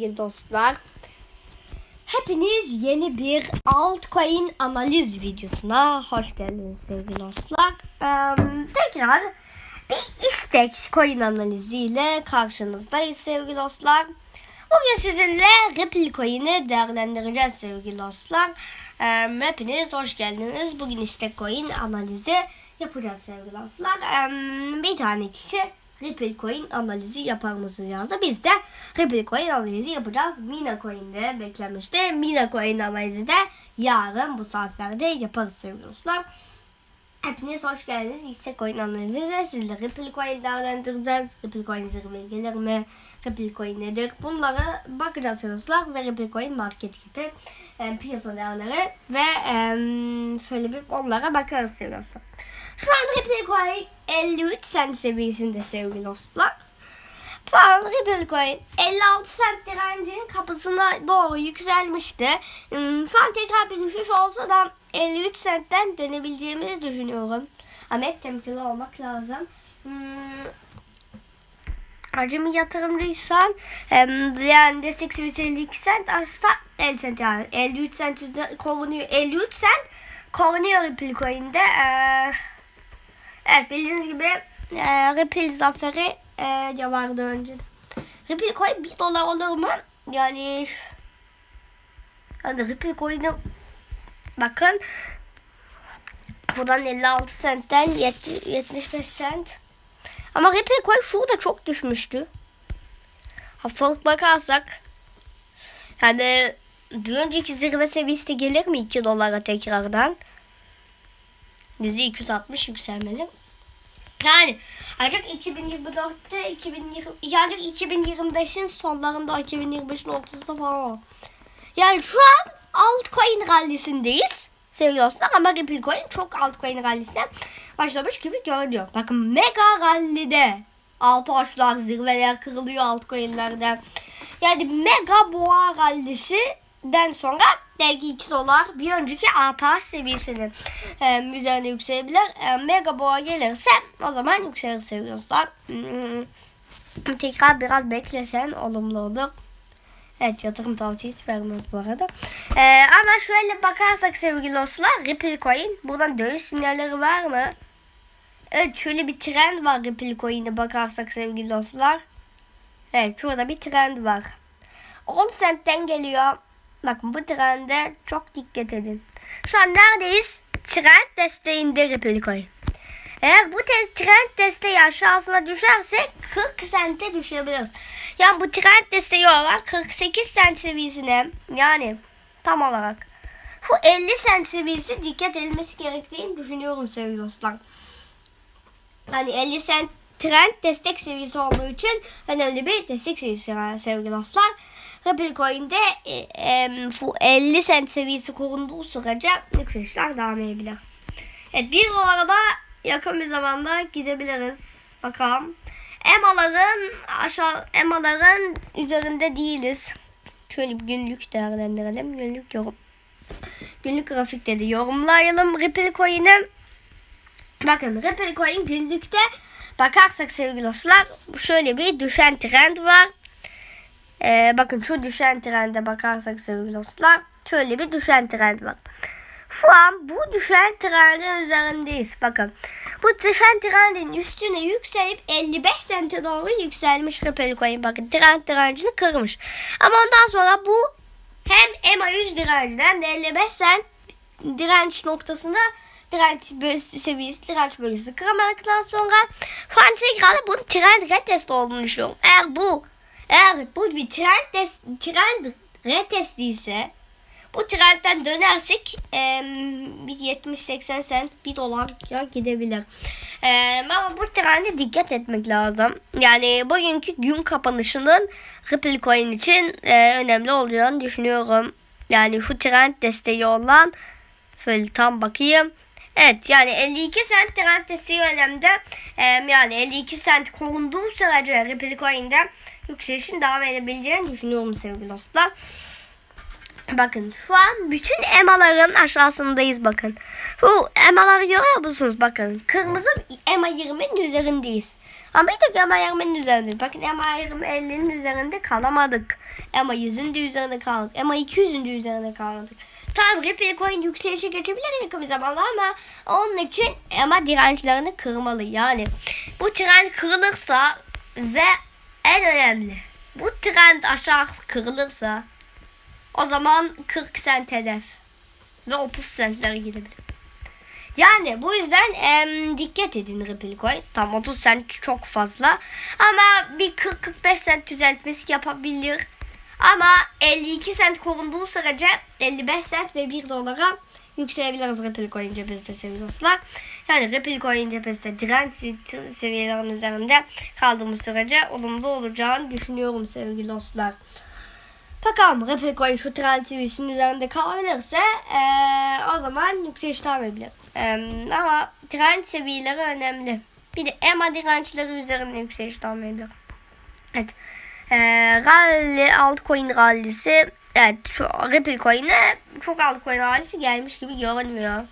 sevgili dostlar. Hepiniz yeni bir altcoin analiz videosuna hoş geldiniz sevgili dostlar. Ee, tekrar bir istek coin analiziyle karşınızdayız sevgili dostlar. Bugün sizinle Ripple coin'i değerlendireceğiz sevgili dostlar. Ee, hepiniz hoş geldiniz. Bugün istek coin analizi yapacağız sevgili dostlar. Ee, bir tane kişi Ripple coin analizi yapar mısın yazdı. Biz de Ripple coin analizi yapacağız. Mina coin'de beklemişti. Mina coin analizi de yarın bu saatlerde yaparız sevgili dostlar. Hepiniz hoş geldiniz. Yüksek coin analizi sizle Ripple coin değerlendireceğiz. Ripple coin zirveye gelir mi? Ripple coin nedir? Bunlara bakacağız dostlar ve Ripple coin market gibi e, piyasa değerleri ve e, şöyle bir onlara bakarız dostlar. Şu an Ripple coin 53 cent seviyesinde sevgili dostlar. Şu an Ripple Coin 56 cent direncinin kapısına doğru yükselmişti. Hmm, Şu an tekrar bir düşüş olsa da 53 centten dönebileceğimizi düşünüyorum. Hep temkinli olmak lazım. Hmm, Acemi yatırımcıysan yani destek seviyesi 52 cent arsa 50 cent yani 53 cent üzeri- korunuyor 53 cent korunuyor Ripple Coin'de. Ee, evet bildiğiniz gibi e, Ripple zaferi e, de vardı önceden. Ripple Coin 1 dolar olur mu? Yani hani Ripple Coin'i bakın buradan 56 centten yet- 75 cent. Ama Ripple Coin şurada çok düşmüştü. Haftalık bakarsak yani bir önceki zirve seviyesi gelir mi 2 dolara tekrardan? %260 yükselmeli. Yani ancak 2024'te 2020 yani 2025'in sonlarında 2025'in ortasında falan. Yani şu an altcoin rallisindeyiz. Dostlar ama Ripple Coin çok altcoin rallisine başlamış gibi görünüyor. Bakın mega rallide arkadaşlar zirveler kırılıyor altcoin'lerde. Yani mega boğa rallisinden sonra belki 2 dolar bir önceki ATH seviyesinin e, üzerine yükselebilir. E, mega boğa gelirse o zaman yükselir sevgili dostlar. Hmm, tekrar biraz beklesen olumlu olur. Evet yatırım tavsiyesi vermiyoruz bu arada. Ee, ama şöyle bakarsak sevgili dostlar Ripple Coin buradan dönüş sinyalleri var mı? Evet şöyle bir trend var Ripple Coin'e bakarsak sevgili dostlar. Evet şurada bir trend var. 10 centten geliyor. Bakın bu trende çok dikkat edin. Şu an neredeyiz? Trend desteğinde Coin. Eğer bu te- trend desteği aşağısına düşerse 40 sente düşebiliriz. Yani bu trend desteği olan 48 sent seviyesine yani tam olarak şu 50 sent seviyesi dikkat edilmesi gerektiğini düşünüyorum sevgili dostlar. Hani 50 sent trend destek seviyesi olduğu için önemli bir destek seviyesi var sevgili dostlar. Ripple Coin'de e, e, bu 50 sent seviyesi korunduğu sürece yükselişler devam edebilir. Evet bir dolara da yakın bir zamanda gidebiliriz. Bakalım. EMA'ların aşağı EMA'ların üzerinde değiliz. Şöyle bir günlük değerlendirelim. Günlük yorum. Günlük grafik dedi. Yorumlayalım Ripple Coin'i. Bakın Ripple Coin günlükte bakarsak sevgili dostlar şöyle bir düşen trend var. Ee, bakın şu düşen trende bakarsak sevgili dostlar şöyle bir düşen trend var. Şu an bu düşen trendin üzerindeyiz. Bakın bu düşen trendin üstüne yükselip 55 sente doğru yükselmiş Ripple Coin. Bakın trend direncini kırmış. Ama ondan sonra bu hem EMA 100 direncini hem de 55 sent direnç noktasında direnç bölgesi seviyesi direnç bölgesi kıramadıktan sonra şu an tekrarda bunun trend retest olduğunu düşünüyorum. Eğer bu eğer bu bir trend, des, trend retest ise bu trendten dönersek e, bir 70-80 sent 1 dolar ya gidebilir. E, ama bu trende dikkat etmek lazım. Yani bugünkü gün kapanışının Ripple Coin için e, önemli olacağını düşünüyorum. Yani şu trend desteği olan şöyle tam bakayım. Evet yani 52 cent trend desteği önemli. E, yani 52 cent korunduğu sürece Ripple Coin'de yükselişin devam edebileceğini düşünüyorum sevgili dostlar. Bakın şu an bütün emaların aşağısındayız bakın. Bu emaları görüyor musunuz? Bakın kırmızı ema 20'nin üzerindeyiz. Ama bir tek ema 20'nin üzerindeyiz. Bakın ema 20 50'nin üzerinde kalamadık. Ema 100'ün de üzerinde kaldık. Ema 200'ün de üzerinde kalmadık. Tabi Ripple Coin yükselişe geçebilir yakın bir zamanda ama onun için ema dirençlerini kırmalı. Yani bu trend kırılırsa ve en önemli bu trend aşağı kırılırsa o zaman 40 sent hedef. Ve 30 centlere gidebilir. Yani bu yüzden em, dikkat edin Ripple Coin. Tam 30 cent çok fazla. Ama bir 40-45 cent düzeltmesi yapabilir. Ama 52 cent korunduğu sürece 55 cent ve 1 dolara yükselebiliriz Ripple Coin cephesinde sevgili dostlar. Yani Ripple Coin cephesinde direnç sev- seviyelerinin üzerinde kaldığımız sürece olumlu olacağını düşünüyorum sevgili dostlar. Bakalım Ripple Coin şu trend seviyesinin üzerinde kalabilirse eee, o zaman yükseliş devam edebilir. Eee, ama trend seviyeleri önemli. Bir de EMA dirençleri üzerinde yükseliş devam edebilir. Evet. Eee rally, altcoin rallisi evet şu Ripple Coin'e çok altcoin rallisi gelmiş gibi görünmüyor.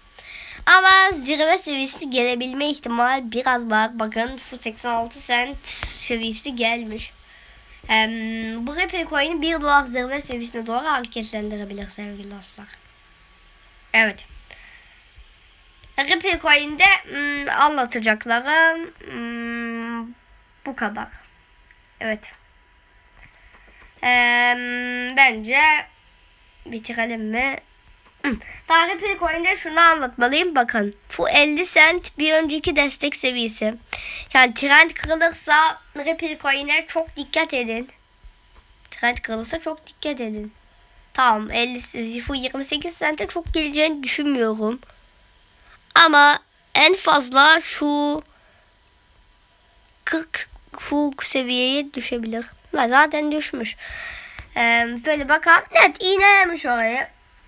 Ama zirve seviyesi gelebilme ihtimali biraz var. Bakın şu 86 cent seviyesi gelmiş. Em, bu Ripple Coin'i 1 dolar zirve seviyesine doğru hareketlendirebilir sevgili dostlar. Evet. Ripple Coin'de hmm, anlatacaklarım hmm, bu kadar. Evet. Em, bence bitirelim mi? Hmm. Daha Ripple Coin'de şunu anlatmalıyım. Bakın bu 50 cent bir önceki destek seviyesi. Yani trend kırılırsa Ripple Coin'e çok dikkat edin. Trend kırılırsa çok dikkat edin. Tamam 50 bu 28 cent'e çok geleceğini düşünmüyorum. Ama en fazla şu 40 şu seviyeye düşebilir. Ve zaten düşmüş. Ee, böyle bakalım. Evet iğnelemiş orayı.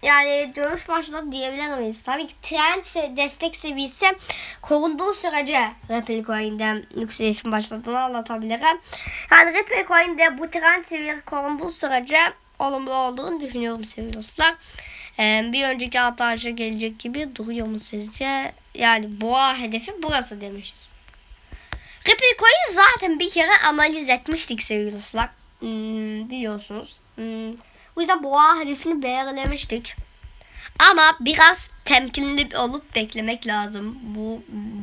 Yani dövüş başladı diyebilir miyiz? Tabii ki trend se- destek seviyesi korunduğu sürece Ripple Coin'den yükselişin başladığını anlatabilirim. Yani Ripple Coin'de bu trend seviyesi korunduğu sürece olumlu olduğunu düşünüyorum sevgili dostlar. Ee, bir önceki hata gelecek gibi duruyor mu sizce? Yani boğa hedefi burası demişiz. Coin'i zaten bir kere analiz etmiştik sevgili dostlar. Hmm, biliyorsunuz. Hmm, bu yüzden boğa hedefini belirlemiştik. Ama biraz temkinli olup beklemek lazım bu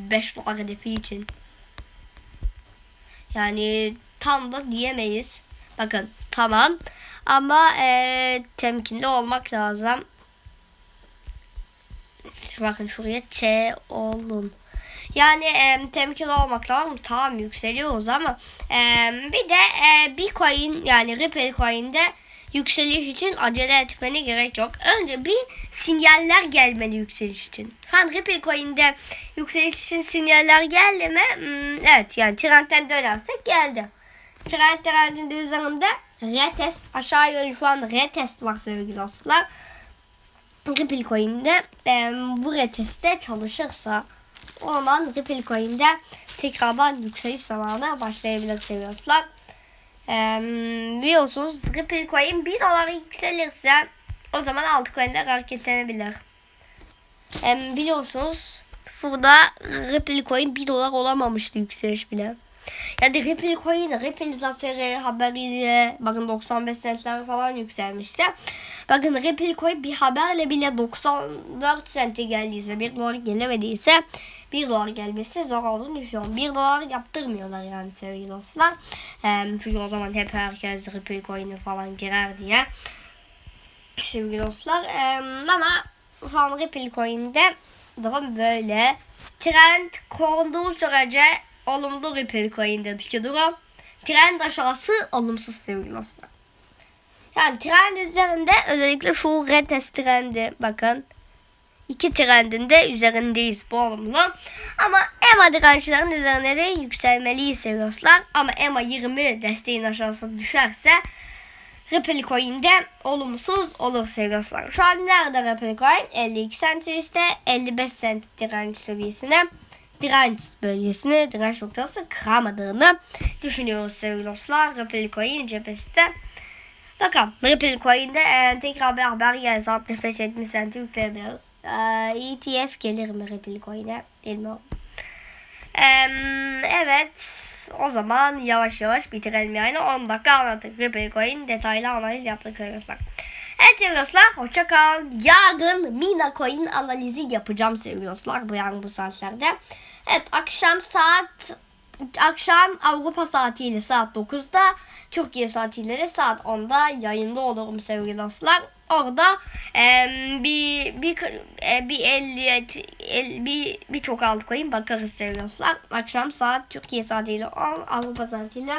5 dolar hedefi için. Yani tam da diyemeyiz. Bakın tamam ama eee, temkinli olmak lazım. Bakın şuraya T olun. Yani e, temkinli olmak lazım. Tamam yükseliyoruz ama e, bir de e, bir coin yani Ripple coin'de yükseliş için acele etmene gerek yok. Önce bir sinyaller gelmeli yükseliş için. Şu Ripple coin'de yükseliş için sinyaller geldi mi? Hmm, evet yani trendten dönersek geldi. Trend trendin de üzerinde retest aşağı yönlü şu an retest var sevgili dostlar. Ripple Coin'de e, bu reteste çalışırsa o zaman Ripple Coin'de tekrardan yükseliş zamanı başlayabilir seviyorlar. E, biliyorsunuz Ripple Coin 1 dolar yükselirse o zaman altcoin'ler hareketlenebilir. E, biliyorsunuz burada Ripple Coin 1 dolar olamamıştı yükseliş bile. Yani Ripple Coin, Ripple Zaferi haberiyle bakın 95 centler falan yükselmişti. Bakın Ripple Coin bir haberle bile 94 sente geldiyse 1 dolar gelemediyse 1 dolar gelmesi zor olduğunu düşünüyorum. 1 dolar yaptırmıyorlar yani sevgili dostlar. Ee, çünkü o zaman hep herkes Ripple Coin'i falan girer diye. Sevgili dostlar. Ama şu an Ripple Coin'de durum böyle. Trend korunduğu sürece olumlu Ripple Coin'deki durum. Trend aşağısı olumsuz sevgili dostlar. Yani trend üzerinde özellikle şu retest trendi bakın. İki trendin de üzerindeyiz bu olumlu. Ama EMA dirençlerin üzerine de yükselmeliyiz sevgili dostlar. Ama EMA 20 desteğin aşağısı düşerse Ripple Coin'de olumsuz olur sevgili dostlar. Şu an nerede Ripple Coin? 52 cent seviyesinde 55 cent direnç seviyesine direnç bölgesini, direnç noktası kıramadığını düşünüyoruz sevgili dostlar. Ripple Coin cephesinde Bakalım Ripple Coin'de e, tekrar bir haber gelse 65 70 centi yükselebiliriz. E, ETF gelir mi Ripple Coin'e bilmiyorum. E, evet o zaman yavaş yavaş bitirelim yani 10 dakika anlattık Ripple Coin detaylı analiz yaptık arkadaşlar. Evet sevgili dostlar hoşça kalın. Yarın Mina Coin analizi yapacağım sevgili dostlar bu yarın bu saatlerde. Evet akşam saat akşam Avrupa saatiyle saat 9'da Türkiye saatiyle de saat 10'da yayında olurum sevgili dostlar. Orada em, bir bir e, bir 50 el- bir birçok altcoin bakarız sevgili dostlar. Akşam saat Türkiye saatiyle 10 Avrupa saatiyle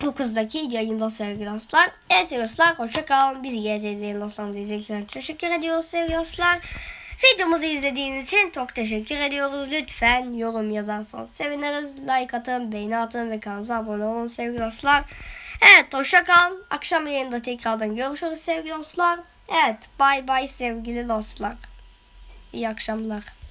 9'daki yayında sevgili dostlar. Evet sevgili dostlar hoşça kalın. Bizi yine izleyen dostlarımıza teşekkür ediyoruz sevgili dostlar. Videomuzu izlediğiniz için çok teşekkür ediyoruz. Lütfen yorum yazarsanız seviniriz. Like atın, beğeni atın ve kanalımıza abone olun sevgili dostlar. Evet hoşça kalın. Akşam yayında tekrardan görüşürüz sevgili dostlar. Evet bay bay sevgili dostlar. İyi akşamlar.